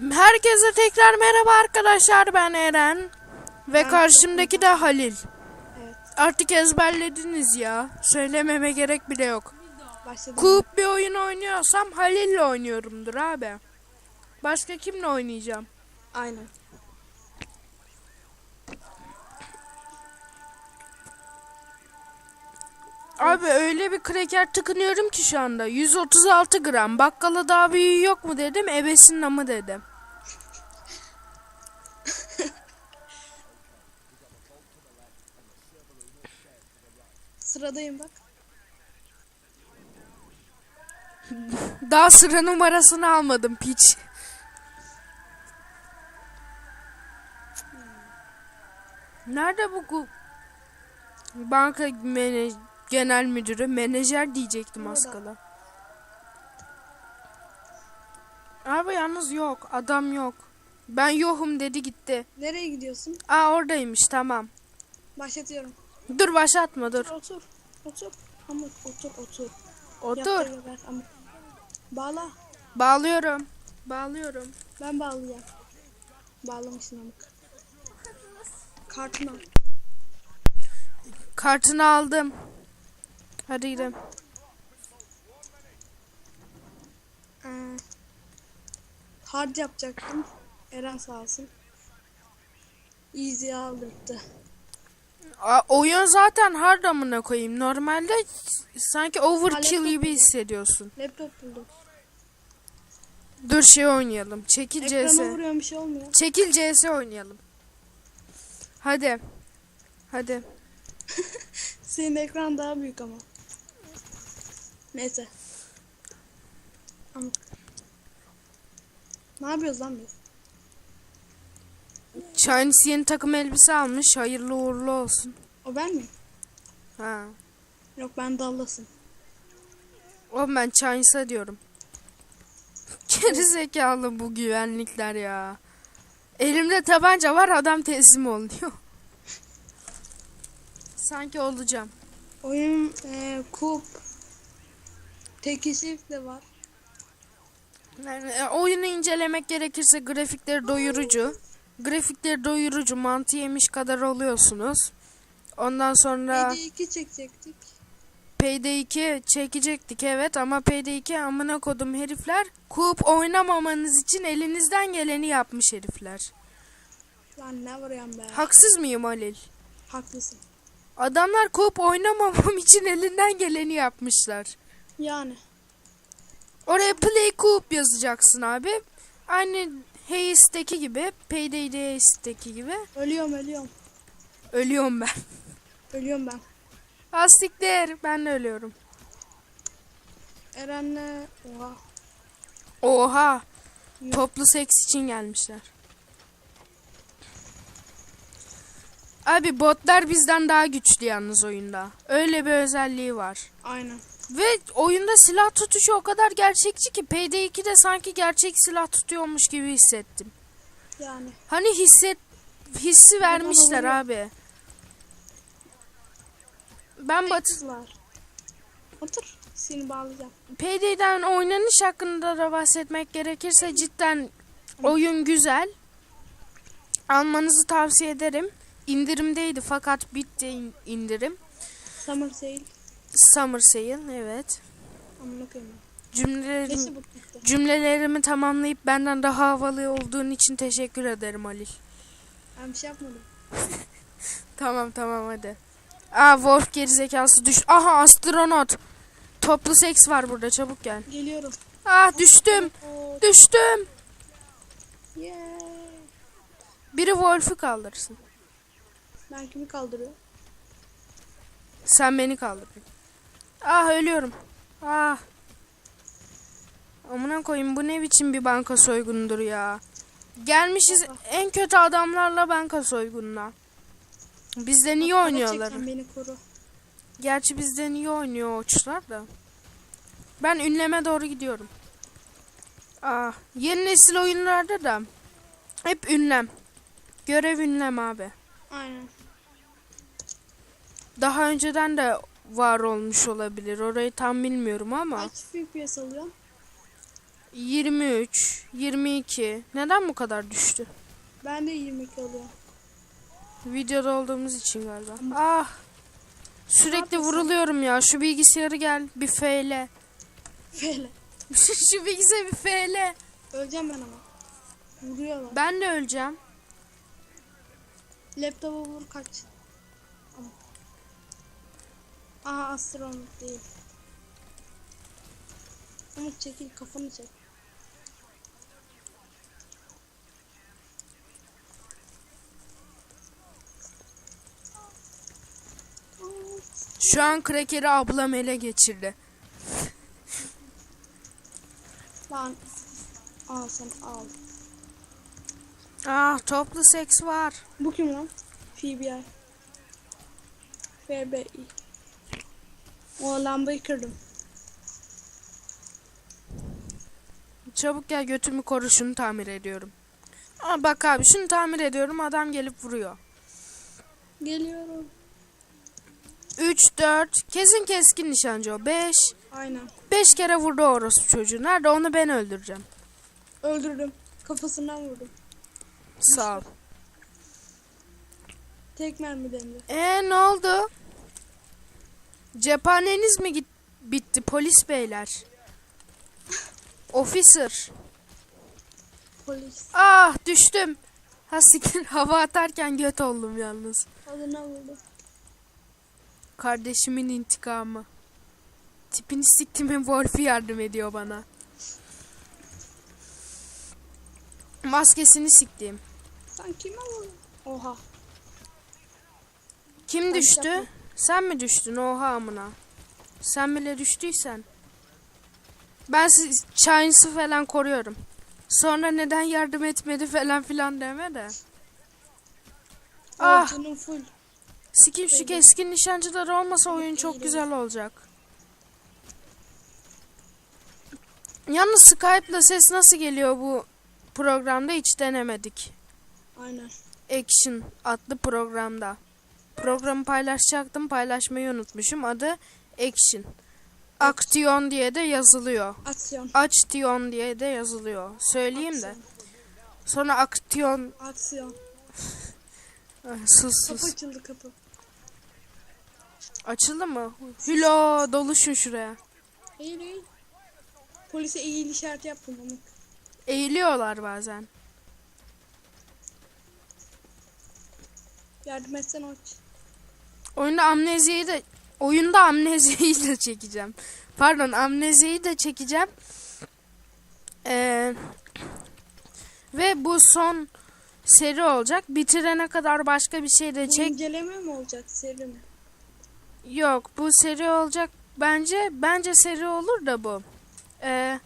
Herkese tekrar merhaba arkadaşlar ben Eren ve karşımdaki de Halil. Evet. Artık ezberlediniz ya. Söylememe gerek bile yok. Başladım. Bir oyun oynuyorsam Halil'le oynuyorumdur abi. Başka kimle oynayacağım? Aynen. Abi öyle bir kreker tıkınıyorum ki şu anda. 136 gram. Bakkala daha büyüğü yok mu dedim. Ebesin amı dedim. Sıradayım bak. Daha sıra numarasını almadım piç. Nerede bu banka mene- genel müdürü menajer diyecektim az kala. Abi yalnız yok adam yok. Ben yokum dedi gitti. Nereye gidiyorsun? Aa oradaymış tamam. Başlatıyorum. Dur başlatma dur. Otur. Otur. Amuk otur otur. Otur. Bağla. Bağlıyorum. Bağlıyorum. Ben bağlayacağım. Bağlamışsın amuk. Kartını al. Kartını aldım. Hadi gidelim. Ee, hard yapacaktım. Eren sağ olsun. Easy'ye aldırttı. Aa, oyun zaten hard amına koyayım. Normalde sanki overkill gibi hissediyorsun. Laptop buldum. Dur şey oynayalım. Çekil Ekrana CS. vuruyorum bir şey olmuyor. Çekil CS oynayalım. Hadi. Hadi. Senin ekran daha büyük ama. Neyse. Amuk. Ne yapıyoruz lan biz? Chinese yeni takım elbise almış. Hayırlı uğurlu olsun. O ben mi? Ha. Yok ben Dallas'ım. Oğlum ben Chinese'a diyorum. Geri zekalı bu güvenlikler ya. Elimde tabanca var adam teslim oluyor. Sanki olacağım. Oyun e, kup. Tekişif de var. Yani, e, oyunu incelemek gerekirse grafikleri doyurucu. Grafikleri doyurucu mantı yemiş kadar oluyorsunuz. Ondan sonra Hediye 2 çekecektik. PD2 çekecektik evet ama PD2 amına kodum herifler kup oynamamanız için elinizden geleni yapmış herifler. Lan ne vuruyorsun be? Haksız mıyım Halil? Haklısın. Adamlar kup oynamamam için elinden geleni yapmışlar. Yani. Oraya play coop yazacaksın abi. Aynı Hayes'teki gibi, Payday'de Hayes'teki gibi. Ölüyorum ölüyorum. Ölüyorum ben. Ölüyorum ben. Hastikler, ben de ölüyorum. Eren'le... Oha. Oha. Toplu seks için gelmişler. Abi botlar bizden daha güçlü yalnız oyunda. Öyle bir özelliği var. Aynen. Ve oyunda silah tutuşu o kadar gerçekçi ki PD2'de sanki gerçek silah tutuyormuş gibi hissettim. Yani. Hani hisset hissi vermişler abi. Ben Batı. Otur. Seni bağlayacağım. PD'den oynanış hakkında da bahsetmek gerekirse cidden oyun güzel. Almanızı tavsiye ederim. İndirimdeydi fakat bitti in- indirim. Summer Sale. Summer sale evet. Amına koyayım. Cümlelerim, cümlelerimi tamamlayıp benden daha havalı olduğun için teşekkür ederim Halil. Ben bir şey yapmadım. Tamam tamam hadi. Aa Wolf gerizekası düş. Aha astronot. Toplu seks var burada çabuk gel. Geliyorum. Ah düştüm. Oo, Düştüm. yeah. Biri Wolf'u kaldırsın. Ben kimi kaldırıyorum? Sen beni kaldırdın. Ah ölüyorum. Ah. Amına koyayım bu ne biçim bir banka soygunudur ya. Gelmişiz en kötü adamlarla banka soygununa. Bizden iyi oynuyorlar. çeken beni koru. Gerçi bizden iyi oynuyor oçlar da. Ben ünleme doğru gidiyorum. Ah, yeni nesil oyunlarda da hep ünlem. Görev ünlem abi. Aynen. Daha önceden de var olmuş olabilir. Orayı tam bilmiyorum ama. Kaç FPS alıyorsun? 23, 22. Neden bu kadar düştü? Ben de 22 alıyorum. Videoda olduğumuz için galiba. Ah. Sürekli vuruluyorum ya. Şu bilgisayarı gel bir feyle. Böyle. Şu bilgisayarı bir feyle. Öleceğim ben ama. Vuruyorlar. Ben de öleceğim. Laptopa vur kaç. Aha astronot değil. Umut çekil kafanı çek. Şu an krakeri ablam ele geçirdi. Lan. Al sen al. Ah toplu seks var. Bu kim lan? FBI. FBI. O lambayı kırdım. Çabuk gel götümü koru şunu tamir ediyorum. Aa, bak abi şunu tamir ediyorum adam gelip vuruyor. Geliyorum. 3, 4, kesin keskin nişancı o. 5, Aynen. 5 kere vurdu orospu çocuğu. Nerede onu ben öldüreceğim. Öldürdüm. Kafasından vurdum. Sağ ol. Tek mermi demdi. Ee ne oldu? Cephaneniz mi git bitti polis beyler? Officer. Polis. Ah düştüm. Ha siktir hava atarken göt oldum yalnız. Adına vurdum. Kardeşimin intikamı. Tipini siktimin Wolf'i yardım ediyor bana. Maskesini siktim. Sen kime vurdun? Oha. Kim düştü? Sen mi düştün? Oha amına. Sen bile düştüysen. Ben siz Chines'ı falan koruyorum. Sonra neden yardım etmedi falan filan deme de. Ah. Ah. Canım full. Sikim şu keskin nişancılar olmasa oyun çok güzel olacak. Yalnız Skype'la ses nasıl geliyor bu programda hiç denemedik. Aynen. Action adlı programda. Programı paylaşacaktım paylaşmayı unutmuşum. Adı Action. Action diye de yazılıyor. Aksiyon. Action diye de yazılıyor. Söyleyeyim de. Sonra Action. Aksiyon. Ah, Sus Kapı sus. açıldı kapı. Açıldı mı? Hülo doluşun şuraya. Eğil eğil. Polise eğil işareti yaptım onu. Eğiliyorlar bazen. Yardım etsen aç. Oyunda amneziyi de oyunda amneziyi de çekeceğim. Pardon amneziyi de çekeceğim. Ee, ve bu son seri olacak. Bitirene kadar başka bir şey de çek. inceleme mi olacak seri mi? Yok bu seri olacak. Bence bence seri olur da bu. Ee,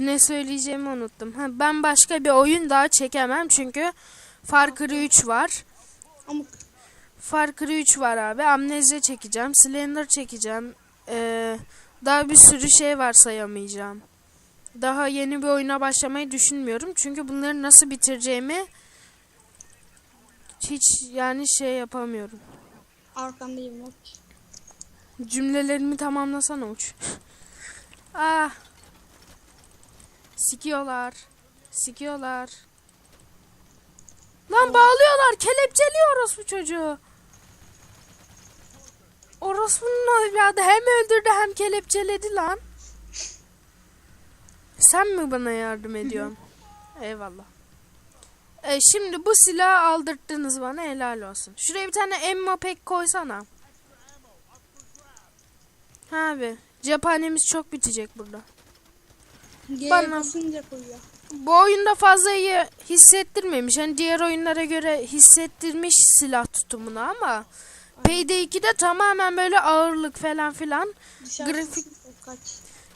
ne söyleyeceğimi unuttum. Ha, ben başka bir oyun daha çekemem çünkü Far Cry 3 var. Ama Far Cry 3 var abi. Amnesia çekeceğim. Slender çekeceğim. Ee, daha bir sürü şey var sayamayacağım. Daha yeni bir oyuna başlamayı düşünmüyorum. Çünkü bunları nasıl bitireceğimi hiç yani şey yapamıyorum. arkandayım aç. Cümlelerimi tamamlasana uç. ah. Sikiyorlar. Sikiyorlar. Lan bağlıyorlar. Kelepçeliyor orospu çocuğu. Orospu'nun evladı hem öldürdü hem kelepçeledi lan. Sen mi bana yardım ediyorsun? Eyvallah. E, şimdi bu silahı aldırttınız bana helal olsun. Şuraya bir tane emma pek koysana. Abi cephanemiz çok bitecek burada. Bana- basınca koyuyor. Bu oyunda fazla iyi hissettirmemiş. Hani diğer oyunlara göre hissettirmiş silah tutumunu ama Payday 2'de tamamen böyle ağırlık falan filan. Dışarı Grafik- kaç.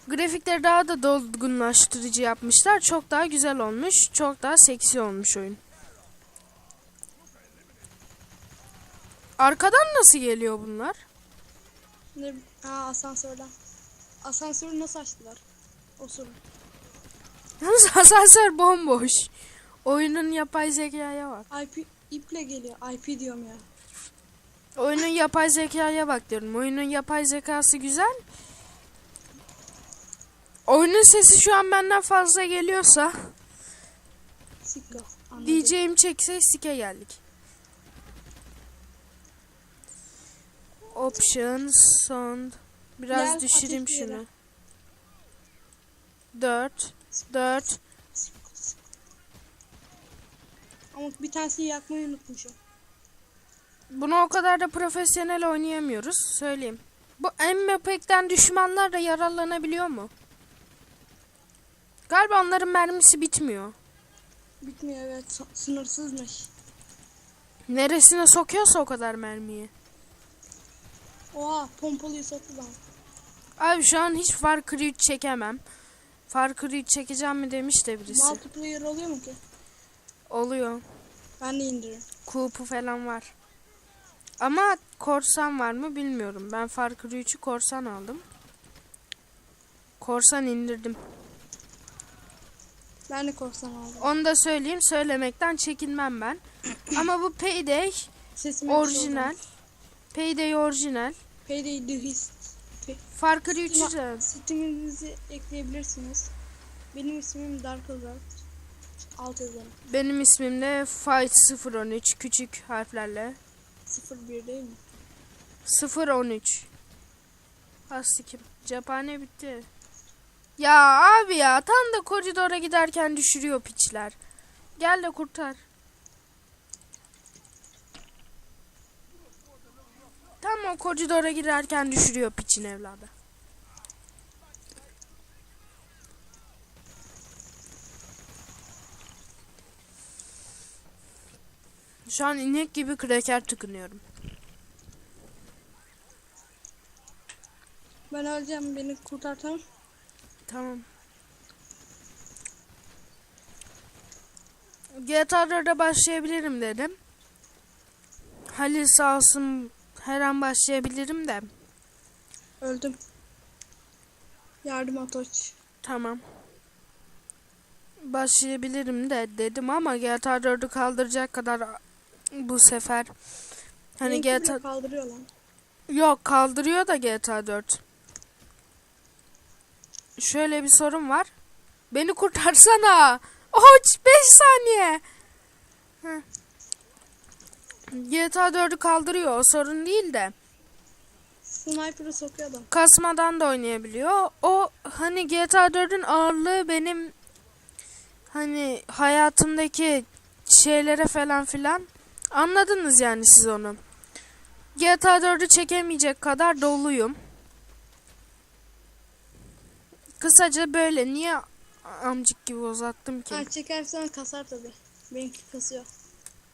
Grafikleri daha da dolgunlaştırıcı yapmışlar. Çok daha güzel olmuş. Çok daha seksi olmuş oyun. Arkadan nasıl geliyor bunlar? Ne? Aa asansörden. Asansörü nasıl açtılar? O soru. Yalnız asansör bomboş. Oyunun yapay zekaya bak. IP iple geliyor. IP diyorum ya. Oyunun yapay zekaya bak diyorum. Oyunun yapay zekası güzel. Oyunun sesi şu an benden fazla geliyorsa. Anladım. diyeceğim çekse sike geldik. Options sound biraz Gel, düşüreyim bir yere. şunu. 4 4 Ama bir tanesini yakmayı unutmuşum. Bunu o kadar da profesyonel oynayamıyoruz. Söyleyeyim. Bu MMP'den düşmanlar da yararlanabiliyor mu? Galiba onların mermisi bitmiyor. Bitmiyor evet. Sınırsızmış. Neresine sokuyorsa o kadar mermiyi. Oha pompalıyı soktu lan. Abi şu an hiç Far Cry 3 çekemem. Far Cry 3 çekeceğim mi demiş de birisi. Multiplayer oluyor mu ki? Oluyor. Ben de indiririm. Coop'u falan var. Ama korsan var mı bilmiyorum. Ben Far Cry 3'ü korsan aldım. Korsan indirdim. Ben de korsan aldım. Onu da söyleyeyim. Söylemekten çekinmem ben. Ama bu Payday Sesim orijinal. Payday orijinal. Payday the Hist. Far Cry 3'ü de. Steam- Steam'inizi ekleyebilirsiniz. Benim ismim Dark Azalt. Alt yazarım. Benim ismim de Fight 013 küçük harflerle. 01 değil mi? 013. Hastikim. Cephane bitti. Ya abi ya tam da koridora giderken düşürüyor piçler. Gel de kurtar. Tam koridora girerken düşürüyor piçin evladı. Şu an inek gibi kreker tıkınıyorum. Ben öleceğim beni kurtartan. Tamam. GTA 4'e başlayabilirim dedim. Halil sağ olsun her an başlayabilirim de. Öldüm. Yardım Atoç. Tamam. Başlayabilirim de dedim ama GTA 4'ü kaldıracak kadar bu sefer hani Benimki GTA kaldırıyor lan. yok kaldırıyor da GTA 4. Şöyle bir sorun var. Beni kurtarsana. Oç 5 saniye. Heh. GTA 4'ü kaldırıyor o sorun değil de. Sniper'ı sokuyor adam. kasmadan da oynayabiliyor. O hani GTA 4'ün ağırlığı benim hani hayatımdaki şeylere falan filan anladınız yani siz onu. GTA 4'ü çekemeyecek kadar doluyum. Kısaca böyle niye amcık gibi uzattım ki? Ha çekersen kasar tabi. Benimki kasıyor.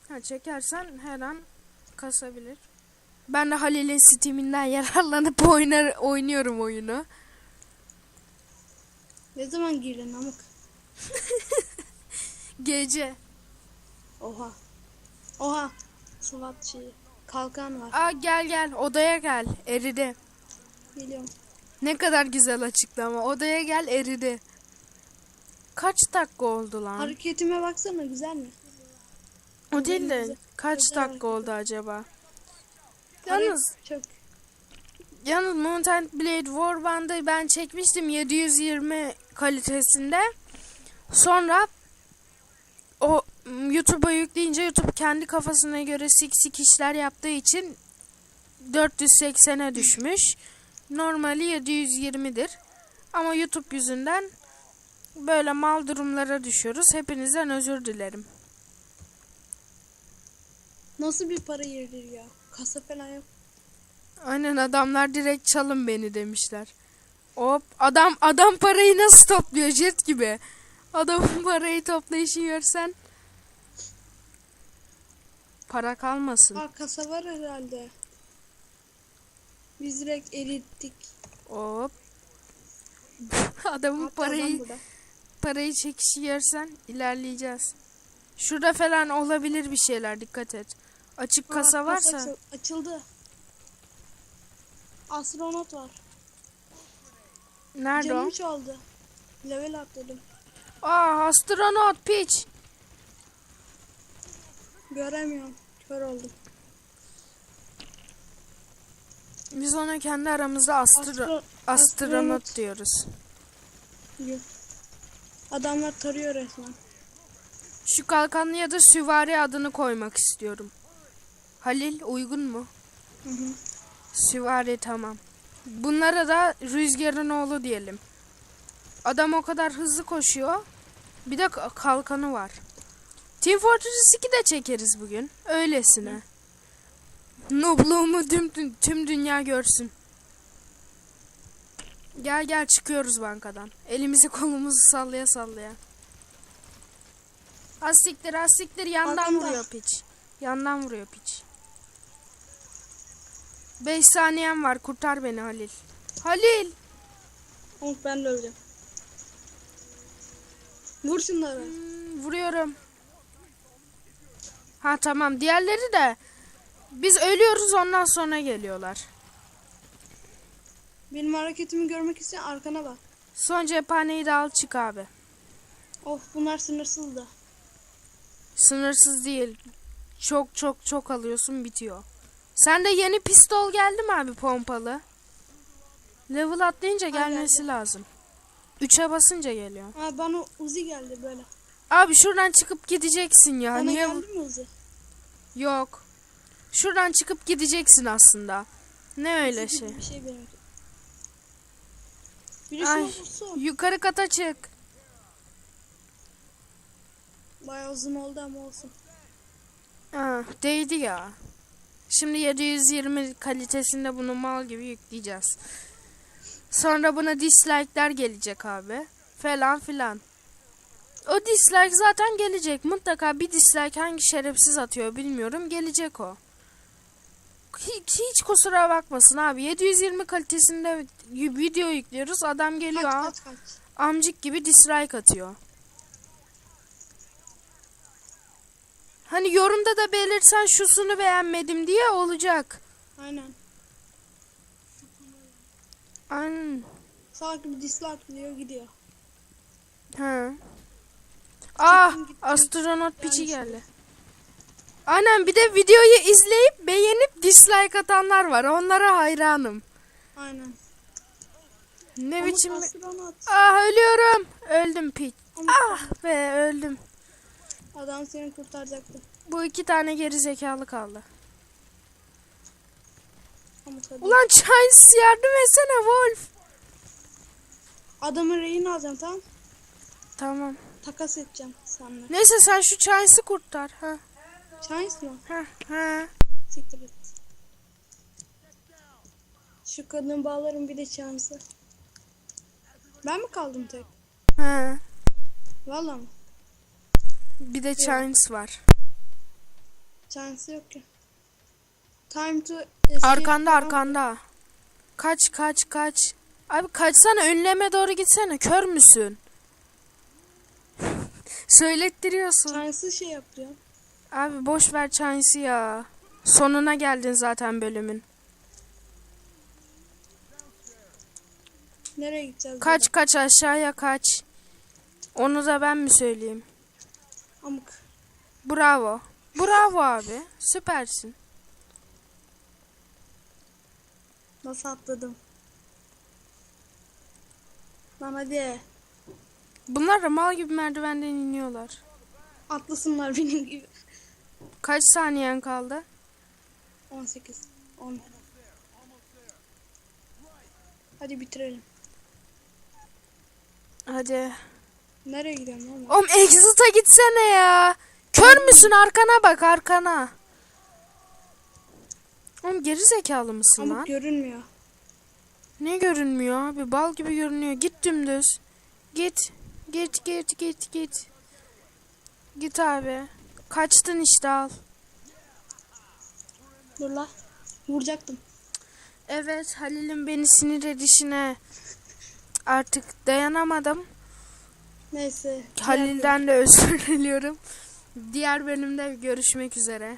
Ha, çekersen her an kasabilir. Ben de Halil'in Steam'inden yararlanıp oynar, oynuyorum oyunu. Ne zaman girdin amık? Gece. Oha. Oha. SWAT şeyi. Kalkan var. Aa gel gel odaya gel eridi. Geliyorum. Ne kadar güzel açıklama. Odaya gel eridi. Kaç dakika oldu lan? Hareketime baksana güzel mi? O değil de kaç dakika oldu acaba? Yalnız Çok. yalnız Mountain Blade Warband'ı ben çekmiştim 720 kalitesinde. Sonra o YouTube'a yükleyince YouTube kendi kafasına göre sik sik işler yaptığı için 480'e düşmüş. Normali 720'dir. Ama YouTube yüzünden böyle mal durumlara düşüyoruz. Hepinizden özür dilerim. Nasıl bir para yeridir ya? Kasa falan yok. Aynen adamlar direkt çalın beni demişler. Hop adam adam parayı nasıl topluyor jet gibi. Adamın parayı toplayışı görsen para kalmasın. Ha kasa var herhalde. Biz direkt erittik. Hop. Adamın Hatta adam parayı burada. parayı çekişi görsen ilerleyeceğiz. Şurada falan olabilir bir şeyler dikkat et. Açık Ha, kasa varsa açıl- açıldı. Astronot var. nerede o? Canım çaldı. Level atladım. Aa astronot piç. Göremiyorum. Kör oldum. Biz ona kendi aramızda astro Astro- astronot astronot. diyoruz. Yok. Adamlar tarıyor resmen. Şu kalkanlıya da süvari adını koymak istiyorum. Halil uygun mu? Hı hı. Süvari tamam. Bunlara da rüzgarın oğlu diyelim. Adam o kadar hızlı koşuyor. Bir de ka- kalkanı var. Team Fortress 2 de çekeriz bugün. Öylesine. Nobluğumu tüm, tüm, tüm dünya görsün. Gel gel çıkıyoruz bankadan. Elimizi kolumuzu sallaya sallaya. Asiktir asiktir yandan Arkanda. vuruyor piç. Yandan vuruyor piç. 5 saniyem var kurtar beni Halil. Halil. Ama ben de öleceğim. Vur şunları. Hmm, vuruyorum. Ha tamam diğerleri de biz ölüyoruz ondan sonra geliyorlar. Benim hareketimi görmek isteyen arkana bak. Son cephaneyi de al çık abi. Of bunlar sınırsız da. Sınırsız değil. Çok çok çok alıyorsun bitiyor. Sende yeni pistol geldi mi abi pompalı? Level atlayınca gelmesi lazım. 3'e basınca geliyor. Ha bana Uzi geldi böyle. Abi şuradan çıkıp gideceksin ya. Bana Niye? geldi mi Uzi? Yok. Şuradan çıkıp gideceksin aslında. Ne öyle Uzi şey? Bir şey. Birisi Ay, vursun. yukarı kata çık. Bayağı uzun oldu ama olsun. Ha, değdi ya. Şimdi 720 kalitesinde bunu mal gibi yükleyeceğiz. Sonra buna dislike'ler gelecek abi. Falan filan. O dislike zaten gelecek. Mutlaka bir dislike hangi şerefsiz atıyor bilmiyorum. Gelecek o. Hiç, hiç kusura bakmasın abi. 720 kalitesinde video yüklüyoruz. Adam geliyor Kaç kaç kaç. amcık gibi dislike atıyor. Hani yorumda da belirtsen şusunu beğenmedim diye olacak. Aynen. Aynen. Salak gibi dislike diyor gidiyor. Ha. Ah, astronot piçi geldi. Aynen bir de videoyu izleyip beğenip dislike atanlar var. Onlara hayranım. Aynen. Ne Ama biçim... astronot. Ah ölüyorum. Öldüm piç. Ama Ah be öldüm. Adam seni kurtaracaktı. Bu iki tane geri zekalı kaldı. Ulan Chines yardım etsene Wolf. Adamın reyini alacağım tamam. Tamam. Takas edeceğim seninle. Neyse sen şu Chines'i kurtar. Ha. Chance mı? Ha. Ha. Siktir et. Şu kadın bağlarım bir de Chance'ı. Ben mi kaldım tek? Ha. Valla mı? Bir de Chines var. Chance yok ki. Time to escape Arkanda arkanda. Kaç kaç kaç. Abi kaçsana önleme doğru gitsene. Kör müsün? Söylettiriyorsun. Chance'ı şey yapıyor. Abi boş ver Chines'i ya. Sonuna geldin zaten bölümün. Nereye gideceğiz? Kaç kaç aşağıya kaç. Onu da ben mi söyleyeyim? Amık. Bravo. Bravo abi. Süpersin. Nasıl atladım? Lan hadi. Bunlar da mal gibi merdivenden iniyorlar. Atlasınlar benim gibi. Kaç saniyen kaldı? 18. 10. Hadi bitirelim. Hadi. Nereye lan? ben? Oğlum Exit'a gitsene ya. Kör müsün arkana bak arkana. Oğlum geri zekalı mısın Amık lan? görünmüyor. Ne görünmüyor abi? Bal gibi görünüyor. Git dümdüz. Git. Git git git git. Git abi. Kaçtın işte al. Dur la. Vuracaktım. Evet Halil'in beni sinir edişine artık dayanamadım. Neyse. Halil'den de özür diliyorum. Diğer bölümde görüşmek üzere.